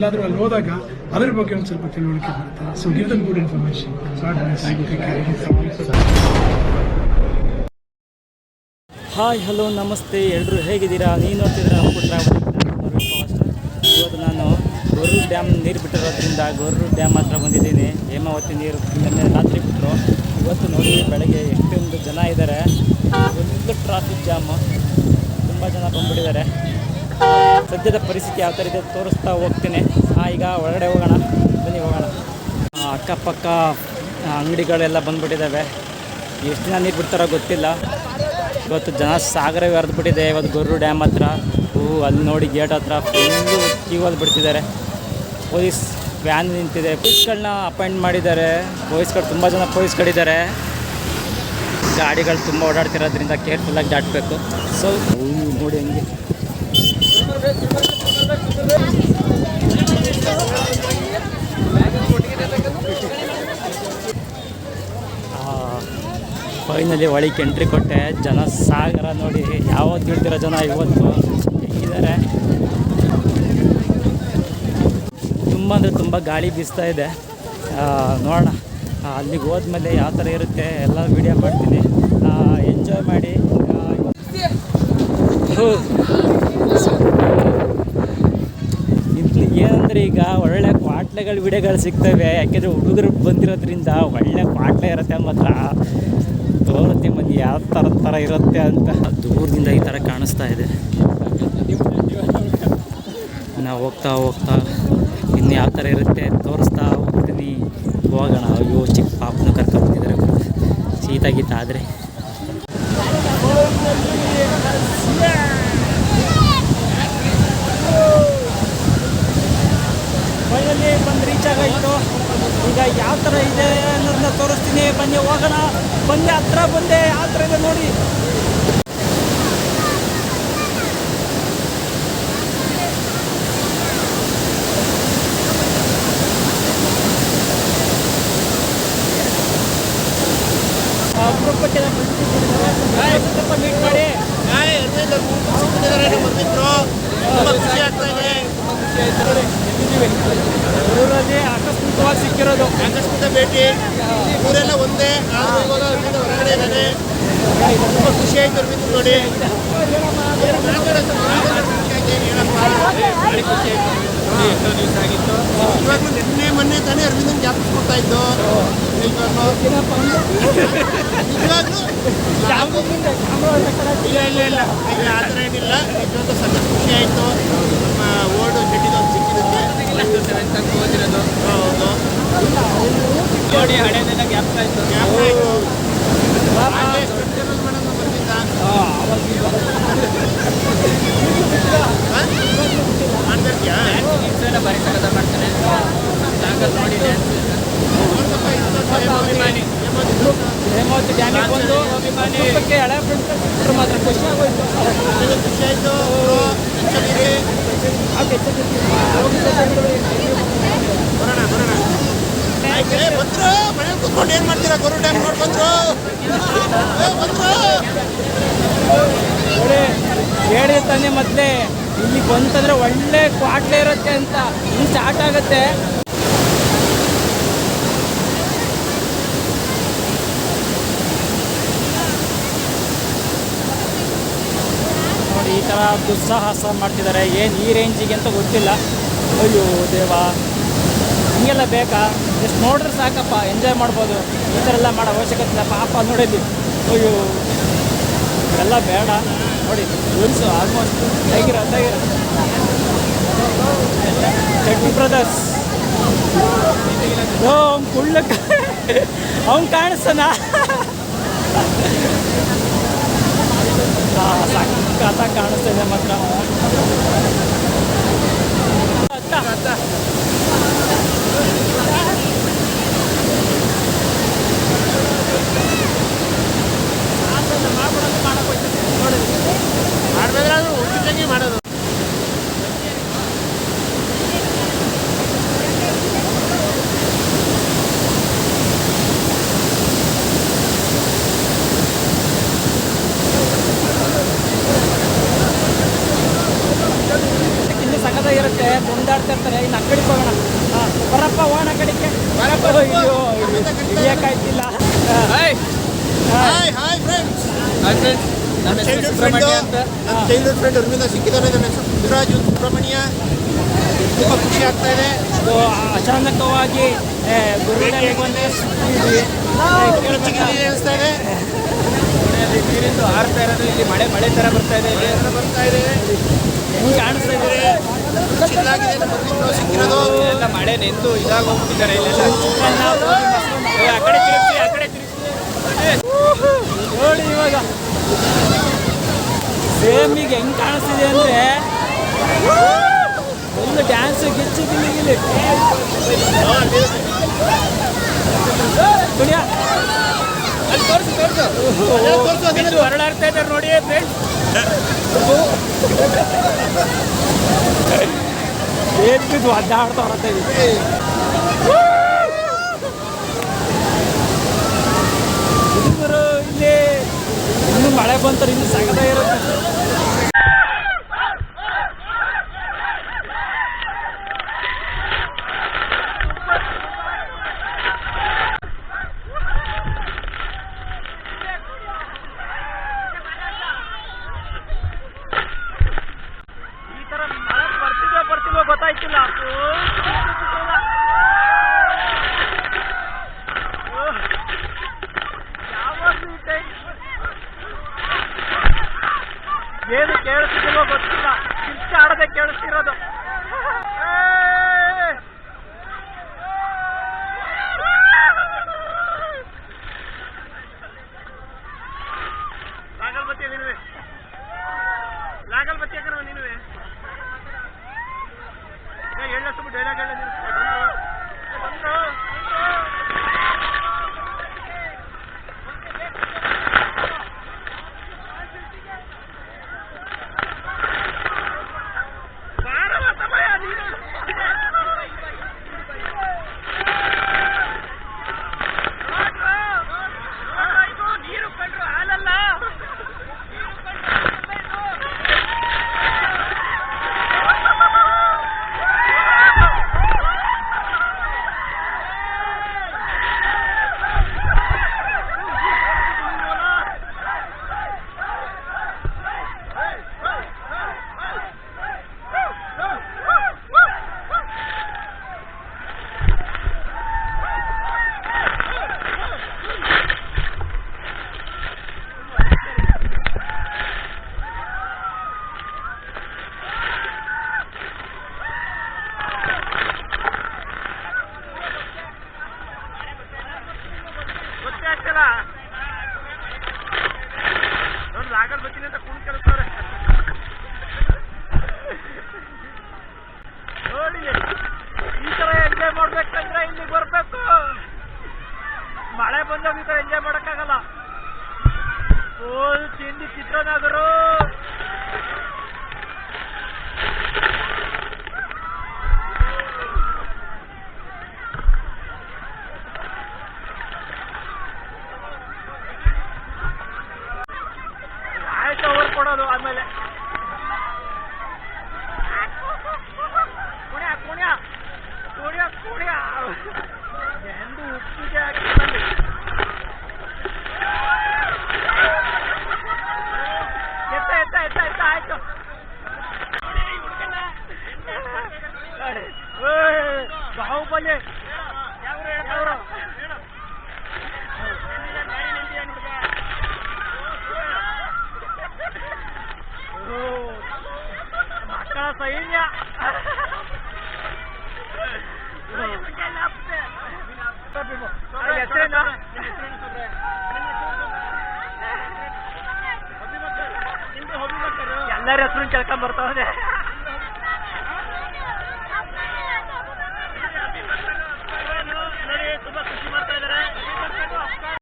ಎಲ್ಲಾದ್ರೂ ಅಲ್ಲಿ ಹೋದಾಗ ಅದರ ಬಗ್ಗೆ ಒಂದು ಸ್ವಲ್ಪ ತಿಳುವಳಿಕೆ ಬರುತ್ತೆ. So give them good information hi hello ನಮಸ್ತೆ ಎಲ್ಲರೂ ಹೇಗಿದ್ದೀರಾ? ನೀನು ನೋಡ್ತಿದ್ದೀರಾ ಅಪ್ಪು ಟ್ರಾವೆಲ್ ಇವತ್ತು ನಾನು ಗೊರ್ರು ಡ್ಯಾಮ್ ನೀರು ಬಿಟ್ಟಿರೋದ್ರಿಂದ ಗೊರ್ರು ಡ್ಯಾಮ್ ಹತ್ರ ಬಂದಿದ್ದೀನಿ. ಹೇಮಾವತಿ ನೀರು ನಿನ್ನೆ ರಾತ್ರಿ ಬಿಟ್ಟರು ಇವತ್ತು ನೋಡಿ ಬೆಳಗ್ಗೆ ಎಷ್ಟೊಂದು ಜನ ಇದ್ದಾರೆ ಒಂದು ಟ್ರಾಫಿಕ್ ಜಾಮು ತುಂಬ ಜನ ಬಂದ್ಬಿಟ್ಟಿದ್ದಾರೆ. ಸದ್ಯದ ಪರಿಸ್ಥಿತಿ ಯಾವ ಥರ ಇದೆ ತೋರಿಸ್ತಾ ಹೋಗ್ತೀನಿ. ಈಗ ಒಳಗಡೆ ಹೋಗೋಣ. ಬನ್ನಿ, ಹೋಗೋಣ. ಅಕ್ಕಪಕ್ಕ ಅಂಗಡಿಗಳೆಲ್ಲ ಬಂದ್ಬಿಟ್ಟಿದ್ದಾವೆ. ಎಷ್ಟು ದಿನ ನೀರು ಬಿಡ್ತಾರೋ ಗೊತ್ತಿಲ್ಲ. ಇವತ್ತು ಜನ ಸಾಗರವೇ ಹರಿದ್ಬಿಟ್ಟಿದೆ ಇವತ್ತು ಗೊರ್ರು ಡ್ಯಾಮ್ ಹತ್ರ. ಹೂ, ಅಲ್ಲಿ ನೋಡಿ ಗೇಟ್ ಹತ್ರ ಫುಲ್ಲು ಕ್ಯೂ ಅಲ್ಲಿ ಬಿಡ್ತಿದ್ದಾರೆ. ಪೊಲೀಸ್ ವ್ಯಾನ್ ನಿಂತಿದೆ. ಪೊಲೀಸ್ಗಳನ್ನ ಅಪಾಯಿಂಟ್ ಮಾಡಿದ್ದಾರೆ. ಪೊಲೀಸ್ಗಳು ತುಂಬ ಜನ ಪೊಲೀಸ್ಗಳಿದ್ದಾರೆ. ಗಾಡಿಗಳು ತುಂಬ ಓಡಾಡ್ತಿರೋದ್ರಿಂದ ಕೇರ್ಫುಲ್ಲಾಗಿ ದಾಟಬೇಕು. ಸೊ ನೋಡಿ ಹಂಗೆ. ಫೈನಲಿ ಒಳಗೆ ಎಂಟ್ರಿ ಕೊಟ್ಟೆ. ಜನ ಸಾಗರ ನೋಡಿ ಯಾವತ್ತು ಬಿಡ್ತಿರೋ ಜನ ಇವತ್ತು? ಹೆಂಗಿದ್ದಾರೆ ತುಂಬ ಅಂದರೆ ತುಂಬ ಗಾಳಿ ಬೀಸ್ತಾ ಇದೆ. ನೋಡೋಣ. ಅಲ್ಲಿಗೆ ಹೋದ್ಮೇಲೆ ಯಾವ ಥರ ಇರುತ್ತೆ ಎಲ್ಲ ವೀಡಿಯೋ ಮಾಡ್ತೀನಿ. ಎಂಜಾಯ್ ಮಾಡಿ. ಆ, ಹೋ. ಇಲ್ಲಿ ಏನಂದ್ರೆ ಈಗ ಒಳ್ಳೆ ಕ್ವಾಟ್ಲೆಗಳು ವಿಡಿಯೋಗಳು ಸಿಗ್ತವೆ. ಯಾಕೆಂದರೆ ಹುಡುಗರು ಬಂದಿರೋದ್ರಿಂದ ಒಳ್ಳೆ ಕ್ವಾಟ್ಲೆ ಇರುತ್ತೆ ಮಾತ್ರ. ತೋರುತ್ತೆ ಮಂದಿ ಯಾವ ಥರ ಥರ ಇರುತ್ತೆ ಅಂತ. ದೂರದಿಂದ ಈ ಥರ ಕಾಣಿಸ್ತಾ ಇದೆ. ನಾವು ಹೋಗ್ತಾ ಹೋಗ್ತಾ ಇನ್ನು ಯಾವ ಥರ ಇರುತ್ತೆ ತೋರಿಸ್ತಾ ಹೋಗ್ತೀನಿ. ಹೋಗೋಣ. ಅಯ್ಯೋ ಚಿಕ್ಕ ಪಾಪನ ಕರ್ಕೊಂಡ್ಬಂದಿದ್ದಾರೆ ಶೀತ ಗೀತ ಆದರೆ. ಫೈನಲಿ ಬಂದು ರೀಚ್ ಆಗಾಯಿತು. ಈಗ ಯಾವ ಥರ ಇದೆ ಅನ್ನೋದನ್ನ ತೋರಿಸ್ತೀನಿ. ಬನ್ನಿ, ಹೋಗೋಣ. ಬನ್ನಿ, ಹತ್ರ ಬಂದೆ. ಯಾವ ಥರ ಇದೆ ನೋಡಿ. ಮೀಟ್ ಮಾಡಿ. ಊರಲ್ಲಿ ಆಕಸ್ಮಿಕವಾಗಿ ಸಿಕ್ಕಿರೋದು. ಆಕಸ್ಮಿಕ ಭೇಟಿ. ಊರೆಲ್ಲ ಒಂದೇ ಇವಾಗ ಹೊರಗಡೆ ಇದ್ದಾನೆ ತುಂಬ ಖುಷಿ ಆಯ್ತು ಅರವಿಂದ್ ನೋಡಿ. ಖುಷಿ ಆಯ್ತು, ನಿನ್ನೆ ಮೊನ್ನೆ ತಾನೇ ಅರವಿಂದನ್ ಜ್ಞಾಪಿಸ್ಕೊಡ್ತಾ ಇದ್ದು. ಇವಾಗ್ಲೂ ನಿಜವಾಗ್ಲೂ ಇಲ್ಲ ಇಲ್ಲ. ಇಲ್ಲ ಆ ಥರ ಏನಿಲ್ಲ. ನಿಜವಾಗ್ಲೂ ಸಖತ್ ಖುಷಿ ಆಯಿತು. ನೋಡಿ ಹಳೆದೆಲ್ಲ ಗ್ಯಾಪ್ ಆಯ್ತು ಗ್ಯಾಪ್ ಆಯ್ತು. ಅಲ್ಲೇ ಸ್ಟ್ರಕ್ಚರಲ್ ಮೇಡಮ್ ಬಂದಿದ್ದ ಮಾಡ್ತಿರ್ತೀಯಾ? ಬರೀ ಸಕದ ಮಾಡ್ತಾನೆ. ಸಾಗರ್ ನೋಡಿ ನೋಡ್ದಪ್ಪ ಇನ್ನೊಂದು ಹೇಮಾವತಿ. ಡ್ಯಾಮಿಗೆ ಬಂದು ಅಪರೂಪಕ್ಕೆ ಹಳೆ ಫ್ರೆಂಡ್ಸ್ ಮಾತ್ರ. ಖುಷಿ ಆಗೋಯ್ತು. ಖುಷಿ ಆಯ್ತು. ಬರೋಣ ಬರೋಣ. ಕೂತ್ಕೊಂಡು ಏನ್ ಮಾಡ್ತೀರಾ? ಹೇಳಿರ್ತಾನೆ ಮೊದಲೇ, ಇಲ್ಲಿ ಬಂತಂದ್ರೆ ಒಳ್ಳೆ ಕ್ವಾಟ್ಲೆ ಇರುತ್ತೆ ಅಂತ. ಇನ್ ಸ್ಟಾರ್ಟ್ ಆಗುತ್ತೆ. ನೋಡಿ, ಈ ಥರ ದುಸ್ಸಾಹಸ ಮಾಡ್ತಿದ್ದಾರೆ. ಏನು ಈ ರೇಂಜಿಗೆ ಅಂತ ಗೊತ್ತಿಲ್ಲ. ಅಯ್ಯೋ, ದೇವ. ಹಿಂಗೆಲ್ಲ ಬೇಕಾ? ಎಷ್ಟು ನೋಡಿದ್ರೆ ಸಾಕಪ್ಪ ಎಂಜಾಯ್ ಮಾಡ್ಬೋದು. ಈ ಥರ ಎಲ್ಲ ಮಾಡೋ ಅವಶ್ಯಕತೆ ಇಲ್ಲ. ಪಾಪ ನೋಡಿದ್ವಿ. ಅಯ್ಯೋ, ಎಲ್ಲ ಬೇಡ. ನೋಡಿ ರೂಲ್ಸು ಆಲ್ಮೋಸ್ಟ್ ಹೇಗಿರ ಹೇಗಿರ ಬ್ರದರ್ಸ್ ಓ, ಅವ್ನು ಕುಳ್ಳ ಅವ್ನು ಕಾಣಿಸ್ತಾನ ಸಾಕು. ಕಾಣಿಸ್ತಿದೆ ಮಾತ್ರ. ಅತ್ತ ಅತ್ತ ಮಾಡ್ಬಿಡೋದು ಮಾಡಕ್ಕೆ ಹೋಗ್ತೀನಿ ನೋಡಿ ಮಾಡ್ಬೇಕಾದ್ರೂ ಉಚಿತಂಗೆ ಮಾಡೋದು ಇನ್ನು ಇರ್ತಾರೆ. ಇನ್ನು ಆ ಕಡೆಗೆ ಹೋಗೋಣ. ಹಾಂ ಬರಪ್ಪ ಹೋಗೋಣ ಆ ಕಡೆಗೆ. ಬರಪ್ಪ, ಅಯ್ಯೋ ಹಿಡಿಯೋಕ್ಕಾಯ್ತಿಲ್ಲ. ಹಾಯ್. ಹಾಯ್ ಫ್ರೆಂಡ್ಸ್ ನನ್ನ ಹೆಸರು ಸುಬ್ರಹ್ಮಣ್ಯ ಅಂತ. ಚೈಲ್ಡ್ಹುಡ್ ಫ್ರೆಂಡ್ ಅರವಿಂದ ಸಿಕ್ಕಿದ್ದಾರೆ ನನ್ನ ಹೆಸರು ಮುದಿರಾಜು ಸುಬ್ರಹ್ಮಣ್ಯ. ತುಂಬ ಖುಷಿ ಆಗ್ತಾ ಇದೆ. ಅಚಾನಕವಾಗಿ? ಅನಿಸ್ತಾ ಇದೆ. ಇಲ್ಲಿ ನೀರಿಂದು ಹಾರ್ತಾ ಇರೋದು ಇಲ್ಲಿ ಮಳೆ ಮಳೆ ತರ ಬರ್ತಾ ಇದೆ. ಬರ್ತಾ ಇದೆ. ಕಾಣಿಸ್ತಾ ಇದೆ. ನಮ್ಮ ಮಕ್ಕಳು ಸಿಕ್ಕಿರೋದು. ಎಲ್ಲ ಮಳೆ ನೆಂದು ಇದಾಗ ಹೋಗ್ಬಿಟ್ಟಿದ್ದಾರೆ ಇಲ್ಲೆಲ್ಲ ಆ ಕಡೆ ತಿರುಗಿಸಿ ಆ ಕಡೆ ತಿರುಗಿಸಿ. ನೋಡಿ ಇವಾಗ ಸೇಮ್ ಈಗ ಹೆಂಗ್ ಕಾಣಿಸ್ತಿದೆ ಅಂದ್ರೆ ಒಂದು ಡ್ಯಾನ್ಸ್ ಗಿಚ್ಚು ಗಿಲ್ಲಿ ಗಿಲ್ಲಿ ತೋರಿಸು ತೋರಿಸು. ಹೊರಳಾಡ್ತಾ ಇದ್ದಾರೆ ನೋಡಿ ಫ್ರೆಂಡ್ಸ್ ಏನ್ ಬಿದ್ದು ಒದ್ದಾಡ್ತಾ ಹೊರತಾ ಇದೆ ಹುಡುಗರು ಇಲ್ಲಿ ಇನ್ನು ಮಳೆ ಬಂತಾರೆ ಇನ್ನು ಸಗದಾಗಿರುತ್ತೆ ಈ ತರ ಮಳೆ ಬರ್ತಿದ್ಯೋ ಬರ್ತಿಲ್ವೋ ಗೊತ್ತಾಯ್ತಿಲ್ಲ ಯಾವಾಗಲೂ ಈ ಟೈಮ್ ಏನು ಕೇಳಿಸ್ತಿಲ್ವೋ ಗೊತ್ತಿಲ್ಲ. ಆಡದೆ ಕೇಳಿಸ್ತಿರೋದು! ಲಾಗಲ್ ಬತ್ತಿ ಹಾಕೋಣ ನೀನುವೆ ಲಕ್ಷ ಡೈಲಾಗ್ ಹೇಳ ನೀನು ಬಂದ್ರು. ಬಂದ್ರು. ಬಾರವ್ವ ತಮ್ಮಯ್ಯ ನೀನು. ನೋಡ್ರು. ನೋಡ್ರು ಇದು ನೀರು ಕಂಡ್ರು ಹಾಲಲ್ಲ ನೀರು ಕಂಡ್ರು ಹಾಲಲ್ಲ ಇದು. ಗೊತ್ತೇ ಆಗ್ತಿಲ್ಲ ಲಾಗಲ್ ಬರ್ತೀನಿ ಅಂತ ಕುಣ್ ಕಳಿಸ್ತಾರೆ ನೋಡಿ, ಈ ತರ ಎಂಜಾಯ್ ಮಾಡ್ಬೇಕಂದ್ರೆ ಇಲ್ಲಿಗೆ ಬರ್ಬೇಕು. ಮಳೆ ಬಂದಾಗ ಈ ತರ ಎಂಜಾಯ್ ಮಾಡಕ್ಕಾಗಲ್ಲ. ಫುಲ್ ತಿಂಡಿ ಚಿತ್ರನಗರು ಬಾಹುಬಲಿ ಮಕ್ಕಳ ಸೈನ್ಯ ಎಲ್ಲರ ಹೆಸರು ಕೇಳ್ಕೊಂಡ್ ಬರ್ತಾವೆ